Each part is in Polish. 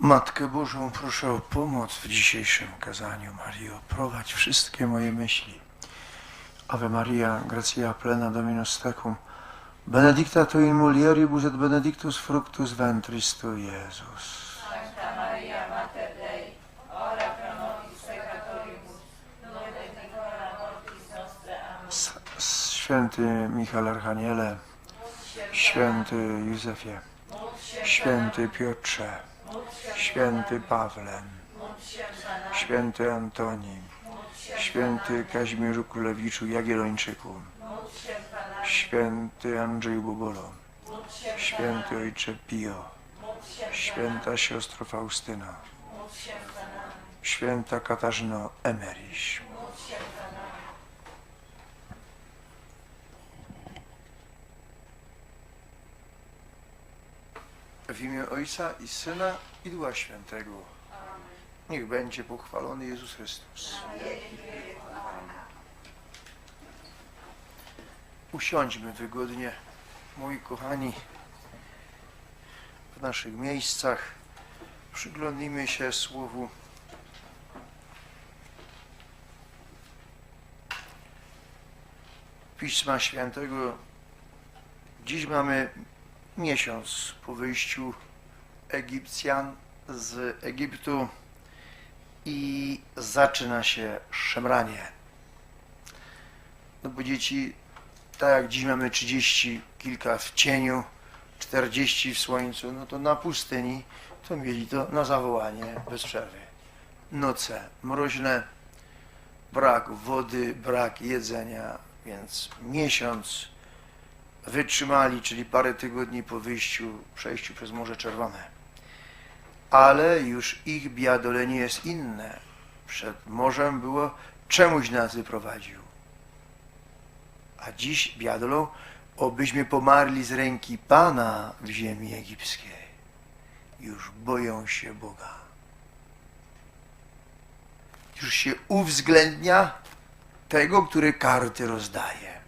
Matkę Bożą proszę o pomoc w dzisiejszym kazaniu. Mario, prowadź wszystkie moje myśli. Ave Maria, gratia plena Dominus tecum, benedicta tu in mulieribus et benedictus fructus ventris tu, Jezus. Sancta Maria, Mater Dei, ora pro nobis peccatoribus, nunc mortis nostre. Amen. Święty Michał Archaniele, święty Józefie, święty Piotrze, święty Pawle, święty Antoni, święty Kazimierzu Królewiczu Jagiellończyku, święty Andrzeju Bobolo, święty Ojcze Pio, święta siostro Faustyna, święta Katarzyno Emeryś. W imię Ojca i Syna i Ducha Świętego. Niech będzie pochwalony Jezus Chrystus. Usiądźmy wygodnie, moi kochani, w naszych miejscach. Przyglądnijmy się Słowu. Pisma Świętego. Dziś mamy miesiąc po wyjściu Egipcjan z Egiptu i zaczyna się szemranie. No bo dzieci, tak jak dziś mamy 30 kilka w cieniu, 40 w słońcu, no to na pustyni to mieli to na zawołanie bez przerwy. Noce mroźne, brak wody, brak jedzenia, więc miesiąc wytrzymali, czyli parę tygodni po wyjściu, przejściu przez Morze Czerwone. Ale już ich biadolenie jest inne. Przed morzem było, czemuś nas wyprowadził. A dziś biadolą, obyśmy pomarli z ręki Pana w ziemi egipskiej. Już boją się Boga. Już się uwzględnia tego, który karty rozdaje.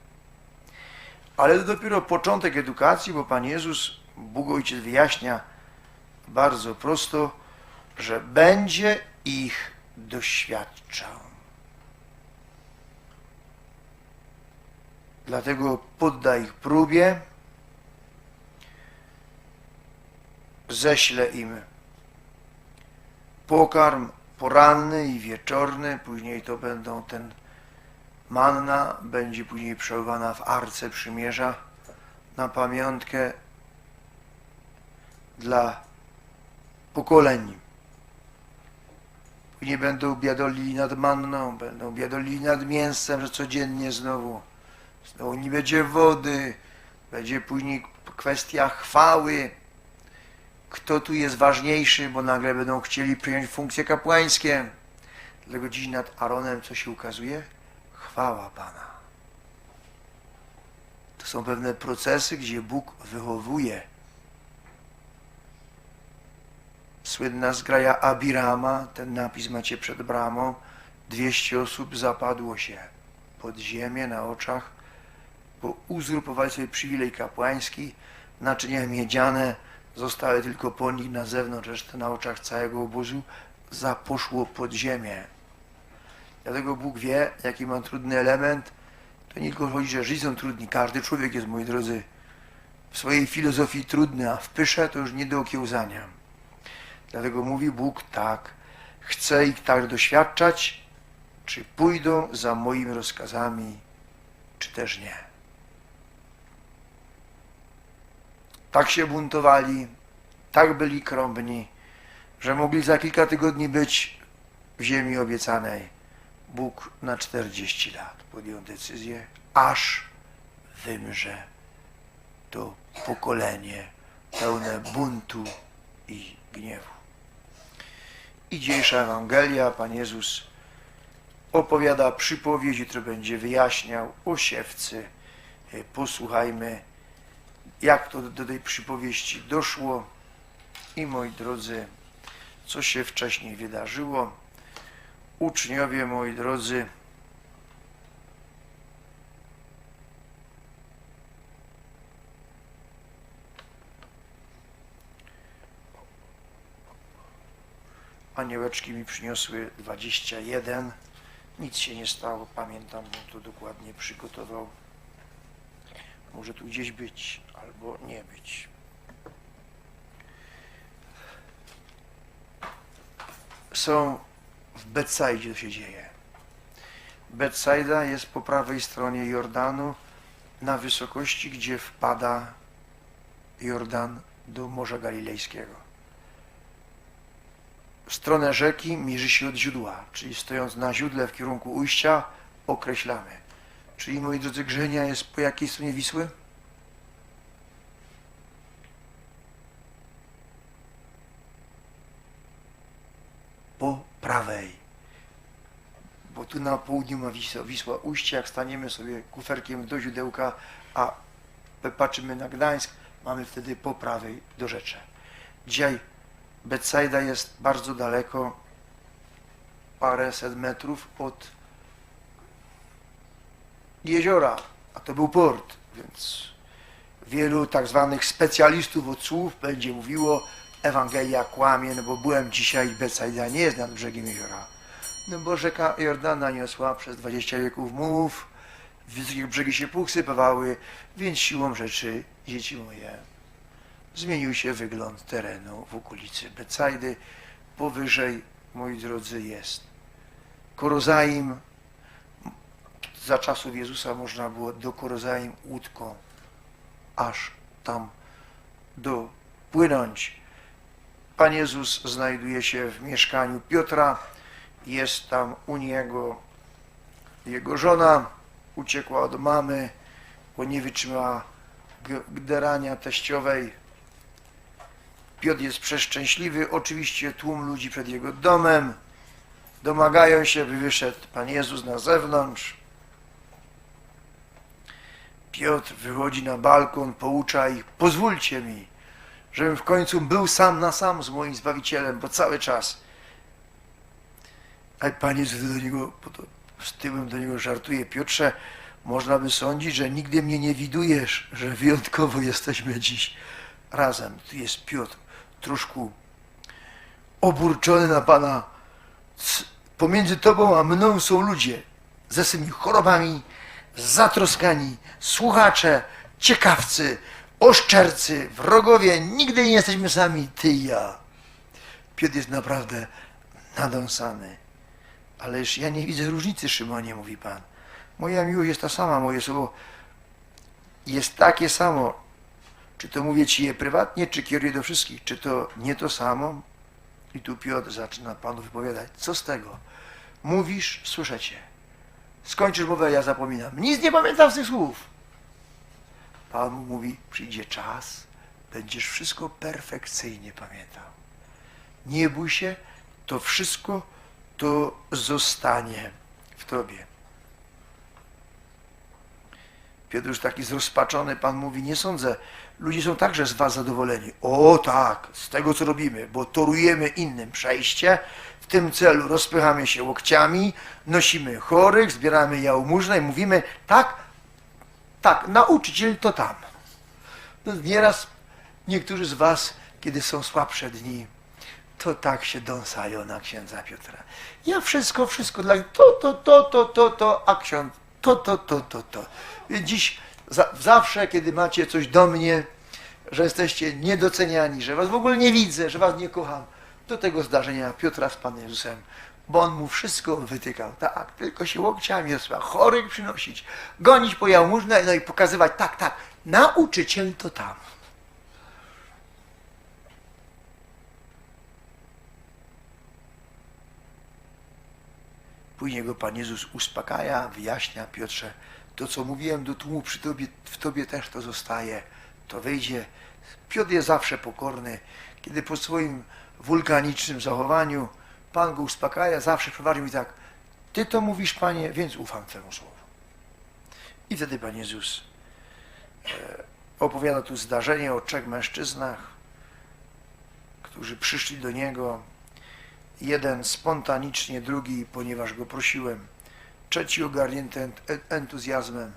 Ale to dopiero początek edukacji, bo Pan Jezus, Bóg Ojciec wyjaśnia bardzo prosto, że będzie ich doświadczał. Dlatego podda ich próbie, ześle im pokarm poranny i wieczorny, później to będą ten Manna będzie później przechowana w Arce Przymierza na pamiątkę dla pokoleń. Później będą biadolili nad manną, będą biadolili nad mięsem, że codziennie znowu. Znowu nie będzie wody, będzie później kwestia chwały. Kto tu jest ważniejszy, bo nagle będą chcieli przyjąć funkcje kapłańskie. Dlatego dziś nad Aaronem co się ukazuje? Chwała Pana. To są pewne procesy, gdzie Bóg wychowuje. Słynna zgraja Abirama, ten napis macie przed bramą. 200 osób zapadło się pod ziemię na oczach, bo uzurpowali sobie przywilej kapłański, naczynia miedziane zostały tylko po nich na zewnątrz, resztę na oczach całego obozu zaposzło pod ziemię. Dlatego Bóg wie, jaki mam trudny element. To nie tylko chodzi, że żyć są trudni. Każdy człowiek jest, moi drodzy, w swojej filozofii trudny, a w pysze to już nie do okiełzania. Dlatego mówi Bóg tak, chcę ich tak doświadczać, czy pójdą za moimi rozkazami, czy też nie. Tak się buntowali, tak byli krąbni, że mogli za kilka tygodni być w ziemi obiecanej. Bóg na 40 lat podjął decyzję, aż wymrze to pokolenie pełne buntu i gniewu. I dzisiejsza Ewangelia, Pan Jezus opowiada przypowieść, który będzie wyjaśniał o siewcy. E, Posłuchajmy, jak to do tej przypowieści doszło i moi drodzy, co się wcześniej wydarzyło uczniowie moi drodzy, Aniołeczki mi przyniosły 21. Nic się nie stało, pamiętam, bo to dokładnie przygotował. Może tu gdzieś być, albo nie być. Są w Betsaidzie, to się dzieje. Betsaida jest po prawej stronie Jordanu, na wysokości, gdzie wpada Jordan do Morza Galilejskiego. Stronę rzeki mierzy się od źródła, czyli stojąc na źródle w kierunku ujścia, określamy. Czyli, moi drodzy, Grzenia jest po jakiej stronie Wisły? Po prawej. Bo tu na południu ma Wisła, Wisła ujście, jak staniemy sobie kuferkiem do źródełka, a patrzymy na Gdańsk, mamy wtedy po prawej do rzeczy. Dzisiaj Betsaida jest bardzo daleko, paręset metrów od jeziora, a to był port, więc wielu tak zwanych specjalistów od słów będzie mówiło Ewangelia kłamie, no bo byłem dzisiaj, Betsaida nie jest nad brzegiem jeziora. No bo rzeka Jordana niosła przez 20 wieków mów, wysokich brzegi się posypywały, więc siłą rzeczy, dzieci moje, zmienił się wygląd terenu w okolicy Betsaidy. Powyżej, moi drodzy, jest Korozaim. Za czasów Jezusa można było do Korozaim łódką aż tam dopłynąć. Pan Jezus znajduje się w mieszkaniu Piotra, jest tam u niego jego żona, uciekła od mamy, bo nie wytrzymała gderania teściowej. Piotr jest przeszczęśliwy, oczywiście tłum ludzi przed jego domem, domagają się, by wyszedł Pan Jezus na zewnątrz. Piotr wychodzi na balkon, poucza ich, pozwólcie mi, żebym w końcu był sam na sam z moim Zbawicielem, bo cały czas. A Pan Jezus do niego, z tyłem do niego żartuje, Piotrze, można by sądzić, że nigdy mnie nie widujesz, że wyjątkowo jesteśmy dziś razem. Tu jest Piotr, troszkę oburczony na Pana. Pomiędzy Tobą a mną są ludzie ze swymi chorobami, zatroskani, słuchacze, ciekawcy, oszczercy, wrogowie. Nigdy nie jesteśmy sami, Ty i ja. Piotr jest naprawdę nadąsany. Ależ ja nie widzę różnicy, Szymonie, mówi Pan. Moja miłość jest ta sama, moje słowo jest takie samo. Czy to mówię Ci je prywatnie, czy kieruję do wszystkich? Czy to nie to samo? I tu Piotr zaczyna Panu wypowiadać. Co z tego? Mówisz, słyszę Cię. Skończysz mowę, ja zapominam. Nic nie pamiętam z tych słów. Pan mu mówi, przyjdzie czas, będziesz wszystko perfekcyjnie pamiętał. Nie bój się, to wszystko to zostanie w Tobie. Piotr już taki zrozpaczony, Pan mówi, nie sądzę, ludzie są także z Was zadowoleni. O tak, z tego co robimy, bo torujemy innym przejście, w tym celu rozpychamy się łokciami, nosimy chorych, zbieramy jałmużnę i mówimy, tak, tak, nauczyciel to tam. No, nieraz niektórzy z Was, kiedy są słabsze dni, to tak się dąsają na księdza Piotra. Ja wszystko, wszystko dla to, to, to, to, to, to, a ksiądz to, to, to, to, to. Dziś za, zawsze, kiedy macie coś do mnie, że jesteście niedoceniani, że was w ogóle nie widzę, że was nie kocham, do tego zdarzenia Piotra z Panem Jezusem, bo on mu wszystko wytykał. Tak, tylko się łokciami rozsła, chorych przynosić, gonić po jałmużnę, no i pokazywać, tak, tak, nauczyciel to tam. Później go Pan Jezus uspokaja, wyjaśnia, Piotrze, to co mówiłem do tłumu przy tobie, w tobie też to zostaje, to wyjdzie. Piotr jest zawsze pokorny, kiedy po swoim wulkanicznym zachowaniu Pan go uspokaja, zawsze prowadzi mi tak, ty to mówisz, Panie, więc ufam Twemu słowu. I wtedy Pan Jezus e, opowiada tu zdarzenie o trzech mężczyznach, którzy przyszli do Niego, Jeden spontanicznie, drugi, ponieważ go prosiłem. Trzeci ogarnięty ent- entuzjazmem.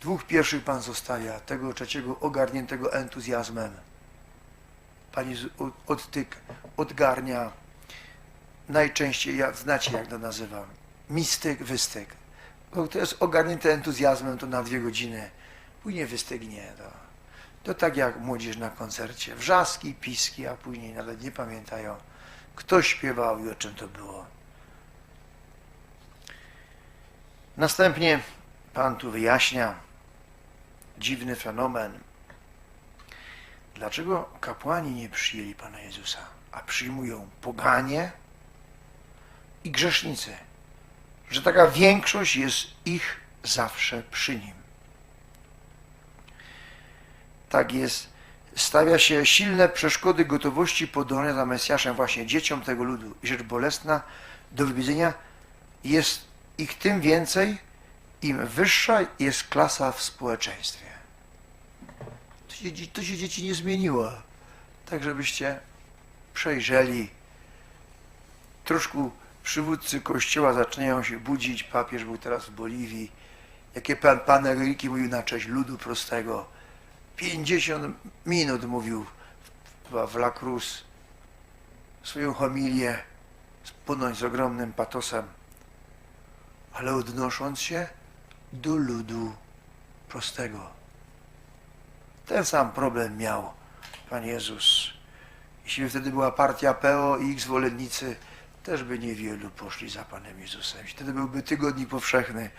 Dwóch pierwszych Pan zostawia, tego trzeciego ogarniętego entuzjazmem. Pan Jezus od- odtyk, odgarnia, najczęściej, ja, znacie jak to nazywam, mistyk, wystyk. Bo to jest ogarnięte entuzjazmem, to na dwie godziny, później wystygnie. To, to tak jak młodzież na koncercie. Wrzaski, piski, a później nawet nie pamiętają, kto śpiewał i o czym to było. Następnie Pan tu wyjaśnia dziwny fenomen. Dlaczego kapłani nie przyjęli Pana Jezusa, a przyjmują poganie i grzesznicy? Że taka większość jest ich zawsze przy nim. Tak jest. Stawia się silne przeszkody gotowości podążania za Mesjaszem właśnie dzieciom tego ludu. I rzecz bolesna do wywiedzenia jest ich tym więcej, im wyższa jest klasa w społeczeństwie. To się, to się dzieci nie zmieniło. Tak, żebyście przejrzeli. Troszkę przywódcy kościoła zaczynają się budzić. Papież był teraz w Boliwii. Jakie pan panegeliki mówił na cześć ludu prostego. 50 minut mówił w, w La Cruz swoją homilię, ponoć z ogromnym patosem, ale odnosząc się do ludu prostego. Ten sam problem miał Pan Jezus. Jeśli wtedy była partia PO i ich zwolennicy, też by niewielu poszli za Panem Jezusem. Wtedy byłby tygodnik powszechny,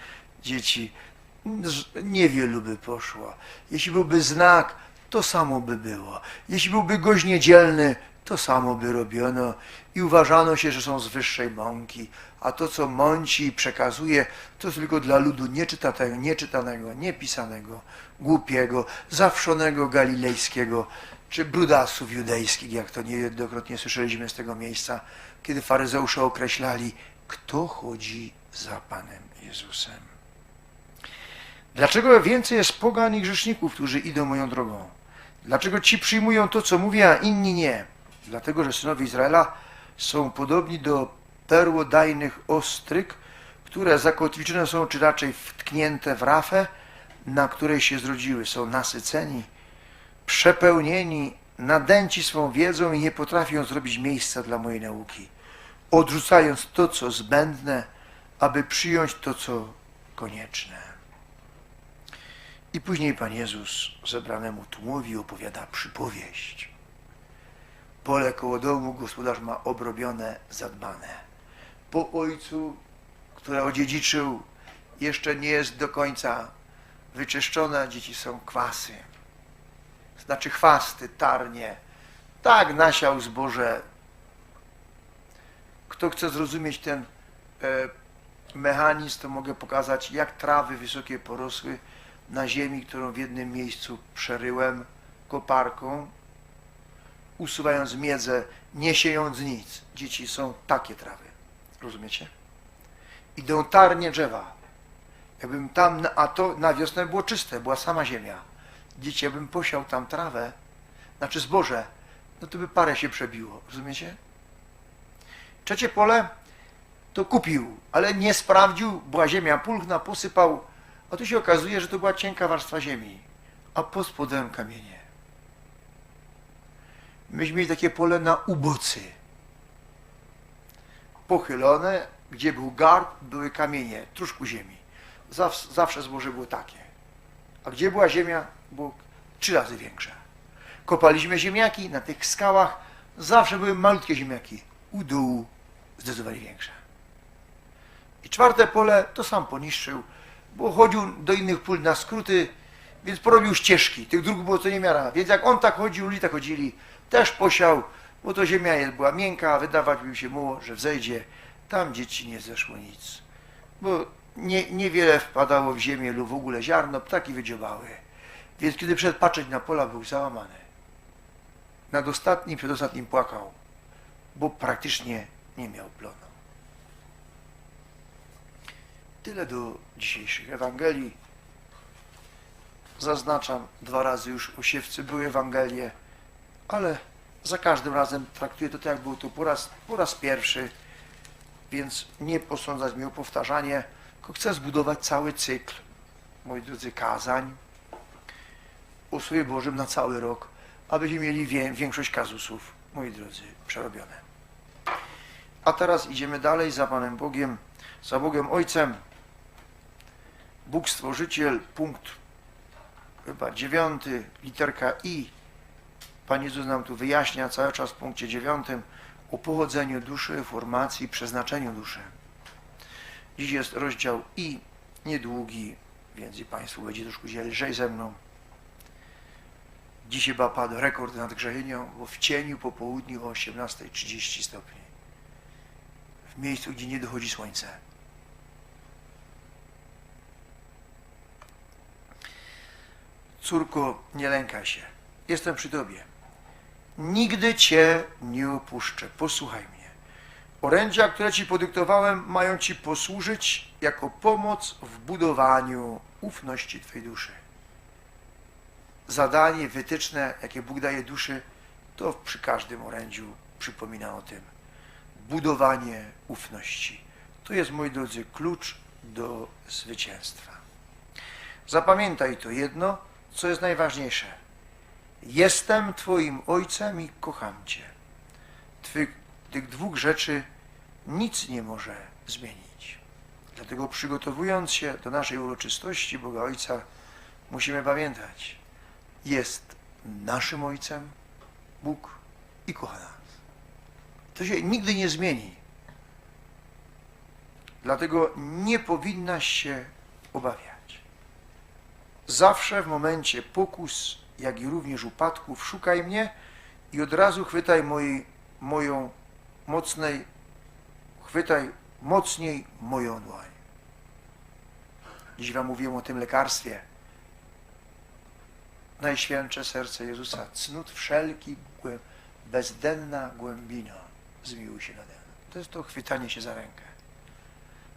dzieci, niewielu by poszło. Jeśli byłby znak, to samo by było. Jeśli byłby gość niedzielny, to samo by robiono i uważano się, że są z wyższej mąki, a to, co mąci i przekazuje, to tylko dla ludu nieczytanego, nieczytanego, niepisanego, głupiego, zawszonego galilejskiego, czy brudasów judejskich, jak to niejednokrotnie słyszeliśmy z tego miejsca, kiedy faryzeusze określali, kto chodzi za Panem Jezusem. Dlaczego więcej jest pogan i grzeszników, którzy idą moją drogą? Dlaczego ci przyjmują to, co mówię, a inni nie? Dlatego, że synowie Izraela są podobni do perłodajnych ostryg, które zakotwiczone są, czy raczej wtknięte w rafę, na której się zrodziły. Są nasyceni, przepełnieni, nadęci swą wiedzą i nie potrafią zrobić miejsca dla mojej nauki, odrzucając to, co zbędne, aby przyjąć to, co konieczne. I później Pan Jezus zebranemu tłumowi opowiada przypowieść. Pole koło domu gospodarz ma obrobione, zadbane. Po ojcu, które odziedziczył, jeszcze nie jest do końca wyczyszczone, dzieci są kwasy. Znaczy chwasty, tarnie. Tak nasiał zboże. Kto chce zrozumieć ten e, mechanizm, to mogę pokazać, jak trawy wysokie porosły na ziemi, którą w jednym miejscu przeryłem koparką, usuwając miedzę, nie siejąc nic. Dzieci są takie trawy. Rozumiecie? Idą tarnie drzewa. Jakbym tam, a to na wiosnę było czyste, była sama ziemia. Dzieci, jakbym posiał tam trawę, znaczy zboże, no to by parę się przebiło. Rozumiecie? Trzecie pole to kupił, ale nie sprawdził, była ziemia pulchna, posypał, a tu się okazuje, że to była cienka warstwa ziemi, a pod spodem kamienie. Myśmy mieli takie pole na ubocy. Pochylone, gdzie był garb, były kamienie, troszkę ziemi. Zawsze, zawsze zboże było takie. A gdzie była ziemia, było trzy razy większe. Kopaliśmy ziemniaki na tych skałach, zawsze były malutkie ziemniaki. U dołu zdecydowanie większe. I czwarte pole to sam poniszczył, bo chodził do innych pól na skróty, więc porobił ścieżki. Tych dróg było co niemiara. Więc jak on tak chodził, ludzie tak chodzili, też posiał, bo to ziemia była miękka, wydawać by się było, że wzejdzie. Tam dzieci nie zeszło nic, bo nie, niewiele wpadało w ziemię lub w ogóle ziarno, ptaki wydziobały. Więc kiedy przyszedł patrzeć na pola, był załamany. Nad ostatnim, przedostatnim płakał, bo praktycznie nie miał plonu. Tyle do dzisiejszych Ewangelii. Zaznaczam, dwa razy już o siewcy były Ewangelie, ale za każdym razem traktuję to tak, jak było to po raz, po raz pierwszy, więc nie posądzać mnie o powtarzanie, tylko chcę zbudować cały cykl, moi drodzy, kazań Słowie Bożym na cały rok, abyśmy mieli wie, większość kazusów, moi drodzy, przerobione. A teraz idziemy dalej za Panem Bogiem, za Bogiem Ojcem. Bóg Stworzyciel, punkt chyba dziewiąty, literka I. Pan Jezus nam tu wyjaśnia cały czas w punkcie dziewiątym o pochodzeniu duszy, formacji, przeznaczeniu duszy. Dziś jest rozdział I, niedługi, więc i Państwu będzie troszkę lżej ze mną. Dziś chyba padł rekord nad Grzechienią, bo w cieniu po południu o 18.30 stopni. W miejscu, gdzie nie dochodzi słońce. Córko, nie lękaj się. Jestem przy Tobie. Nigdy Cię nie opuszczę. Posłuchaj mnie. Orędzia, które Ci podyktowałem, mają Ci posłużyć jako pomoc w budowaniu ufności Twojej duszy. Zadanie, wytyczne, jakie Bóg daje duszy, to przy każdym orędziu przypomina o tym. Budowanie ufności. To jest, moi drodzy, klucz do zwycięstwa. Zapamiętaj to jedno, co jest najważniejsze. Jestem Twoim Ojcem i kocham Cię. Tych dwóch rzeczy nic nie może zmienić. Dlatego przygotowując się do naszej uroczystości Boga Ojca, musimy pamiętać, jest naszym Ojcem Bóg i kocha nas. To się nigdy nie zmieni. Dlatego nie powinnaś się obawiać. Zawsze w momencie pokus, jak i również upadków, szukaj mnie i od razu chwytaj mojej, moją mocnej, chwytaj mocniej moją dłoń. Dziś Wam mówiłem o tym lekarstwie. Najświętsze serce Jezusa, cnót wszelki, bezdenna głębino, zmiłuj się nade mną. To jest to chwytanie się za rękę.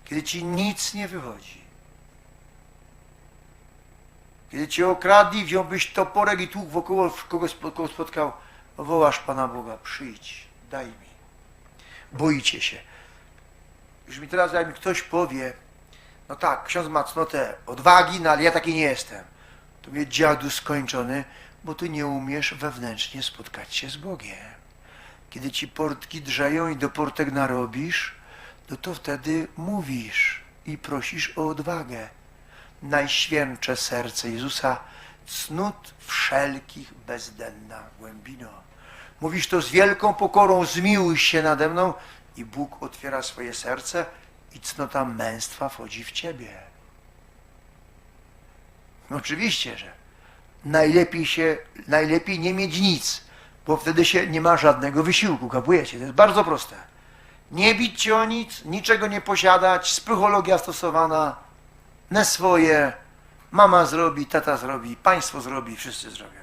Kiedy Ci nic nie wychodzi, kiedy cię okradli, wziąłbyś toporek i tłuk wokoło, kogo spotkał, wołasz Pana Boga, przyjdź, daj mi. Boicie się. Już mi teraz, jak mi ktoś powie, no tak, ksiądz ma cnotę odwagi, no ale ja taki nie jestem. To mnie dziadu skończony, bo ty nie umiesz wewnętrznie spotkać się z Bogiem. Kiedy ci portki drzeją i do portek narobisz, no to wtedy mówisz i prosisz o odwagę najświętsze serce Jezusa, cnót wszelkich bezdenna głębino. Mówisz to z wielką pokorą, zmiłuj się nade mną i Bóg otwiera swoje serce i cnota męstwa wchodzi w ciebie. No Oczywiście, że najlepiej się, najlepiej nie mieć nic, bo wtedy się nie ma żadnego wysiłku, kapujecie? To jest bardzo proste. Nie bić się o nic, niczego nie posiadać, spychologia stosowana, na swoje. Mama zrobi, tata zrobi, państwo zrobi, wszyscy zrobią.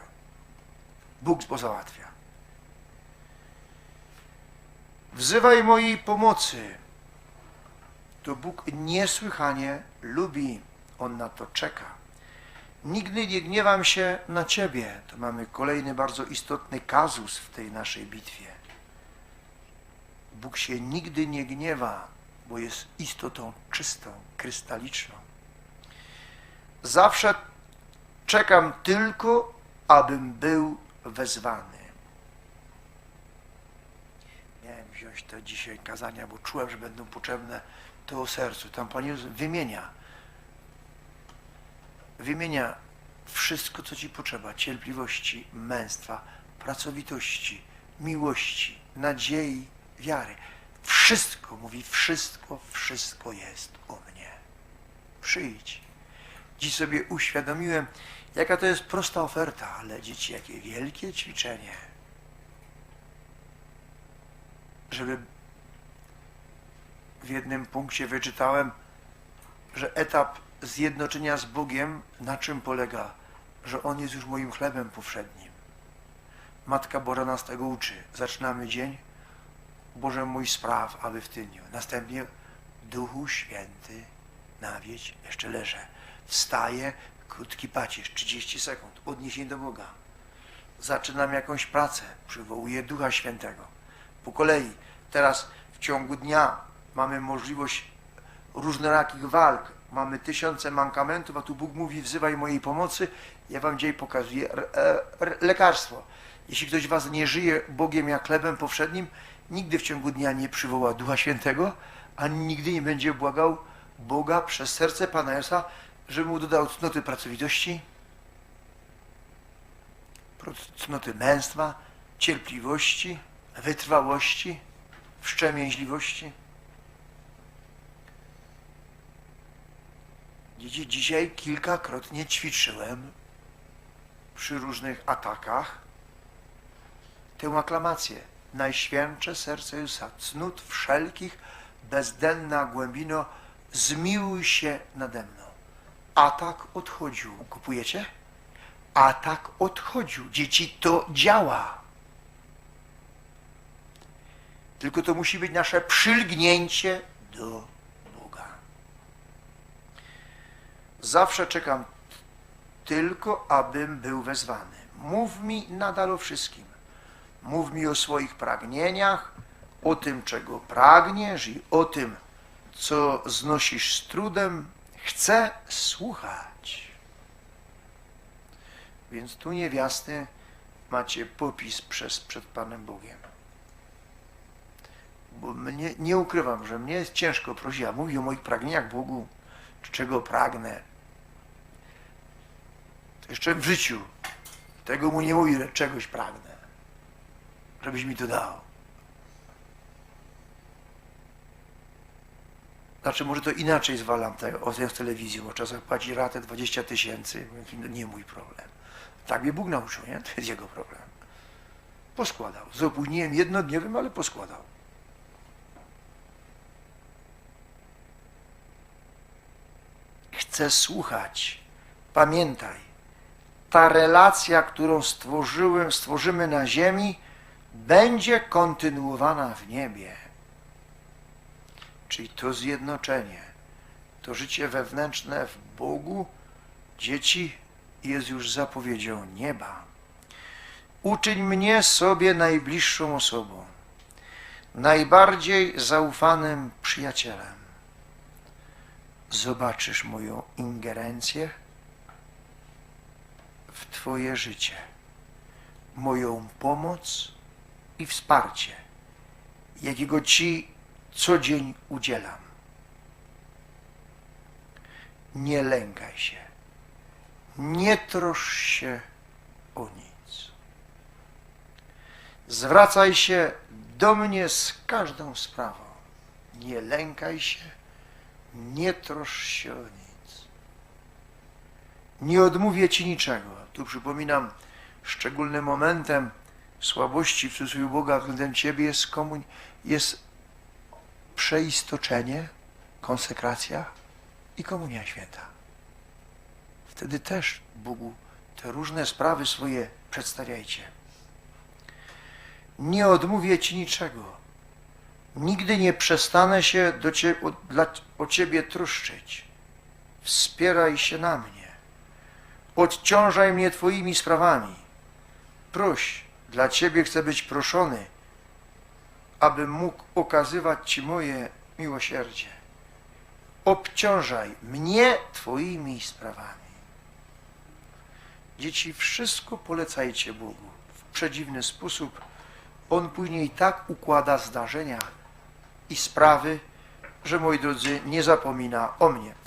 Bóg pozałatwia. Wzywaj mojej pomocy. To Bóg niesłychanie lubi. On na to czeka. Nigdy nie gniewam się na Ciebie. To mamy kolejny bardzo istotny kazus w tej naszej bitwie. Bóg się nigdy nie gniewa, bo jest istotą czystą, krystaliczną. Zawsze czekam tylko, abym był wezwany. Miałem wziąć to dzisiaj kazania, bo czułem, że będą potrzebne to o sercu. Tam Pan Jezus wymienia, wymienia wszystko, co Ci potrzeba. Cierpliwości, męstwa, pracowitości, miłości, nadziei, wiary. Wszystko, mówi, wszystko, wszystko jest o mnie. Przyjdź. Dziś sobie uświadomiłem, jaka to jest prosta oferta, ale dzieci, jakie wielkie ćwiczenie. Żeby w jednym punkcie wyczytałem, że etap zjednoczenia z Bogiem na czym polega? Że On jest już moim chlebem powszednim. Matka Boża nas tego uczy. Zaczynamy dzień. Boże mój spraw, aby w tym dniu. Następnie Duchu Święty nawiedź, jeszcze leżę. Wstaję, krótki pacierz, 30 sekund, odniesień do Boga. Zaczynam jakąś pracę, przywołuję Ducha Świętego. Po kolei, teraz w ciągu dnia mamy możliwość różnorakich walk, mamy tysiące mankamentów, a tu Bóg mówi, wzywaj mojej pomocy, ja wam dzisiaj pokazuję e, lekarstwo. Jeśli ktoś was nie żyje Bogiem jak chlebem powszednim, nigdy w ciągu dnia nie przywoła Ducha Świętego, ani nigdy nie będzie błagał Boga przez serce Pana Jezusa, żeby mu dodał cnoty pracowitości, cnoty męstwa, cierpliwości, wytrwałości, wszczemięźliwości. Dzieci, dzisiaj kilkakrotnie ćwiczyłem przy różnych atakach tę aklamację. Najświętsze serce Jezusa, cnót wszelkich, bezdenna głębino, zmiłuj się nade mną. Atak odchodził. Kupujecie? Atak odchodził. Dzieci, to działa. Tylko to musi być nasze przylgnięcie do Boga. Zawsze czekam tylko, abym był wezwany. Mów mi nadal o wszystkim. Mów mi o swoich pragnieniach, o tym, czego pragniesz i o tym, co znosisz z trudem. Chcę słuchać. Więc tu niewiasty macie popis przez, przed Panem Bogiem. Bo mnie, nie ukrywam, że mnie jest ciężko prosić, a mówi o moich pragnieniach Bogu, czego pragnę. Jeszcze w życiu tego mu nie mówi, że czegoś pragnę. Żebyś mi to dał. Znaczy, może to inaczej zwalam te, o tę telewizję, bo czasem płaci ratę 20 tysięcy, nie mój problem. Tak mnie Bóg nauczył, nie? To jest jego problem. Poskładał. Z opóźnieniem jednodniowym, ale poskładał. Chcę słuchać. Pamiętaj, ta relacja, którą stworzyłem, stworzymy na ziemi, będzie kontynuowana w niebie. Czyli to zjednoczenie, to życie wewnętrzne w Bogu, dzieci, jest już zapowiedzią nieba. Uczyń mnie sobie najbliższą osobą, najbardziej zaufanym przyjacielem. Zobaczysz moją ingerencję w Twoje życie, moją pomoc i wsparcie, jakiego Ci co dzień udzielam. Nie lękaj się, nie trosz się o nic. Zwracaj się do mnie z każdą sprawą. Nie lękaj się, nie trosz się o nic. Nie odmówię Ci niczego. Tu przypominam, szczególnym momentem słabości w cudzysłowie Boga względem Ciebie jest, komuń, jest przeistoczenie, konsekracja i komunia święta. Wtedy też Bogu te różne sprawy swoje przedstawiajcie. Nie odmówię Ci niczego. Nigdy nie przestanę się do o, dla, o Ciebie troszczyć. Wspieraj się na mnie. Odciążaj mnie Twoimi sprawami. Proś, dla Ciebie chcę być proszony, abym mógł okazywać Ci moje miłosierdzie. Obciążaj mnie Twoimi sprawami. Dzieci, wszystko polecajcie Bogu w przedziwny sposób. On później tak układa zdarzenia i sprawy, że moi drodzy, nie zapomina o mnie.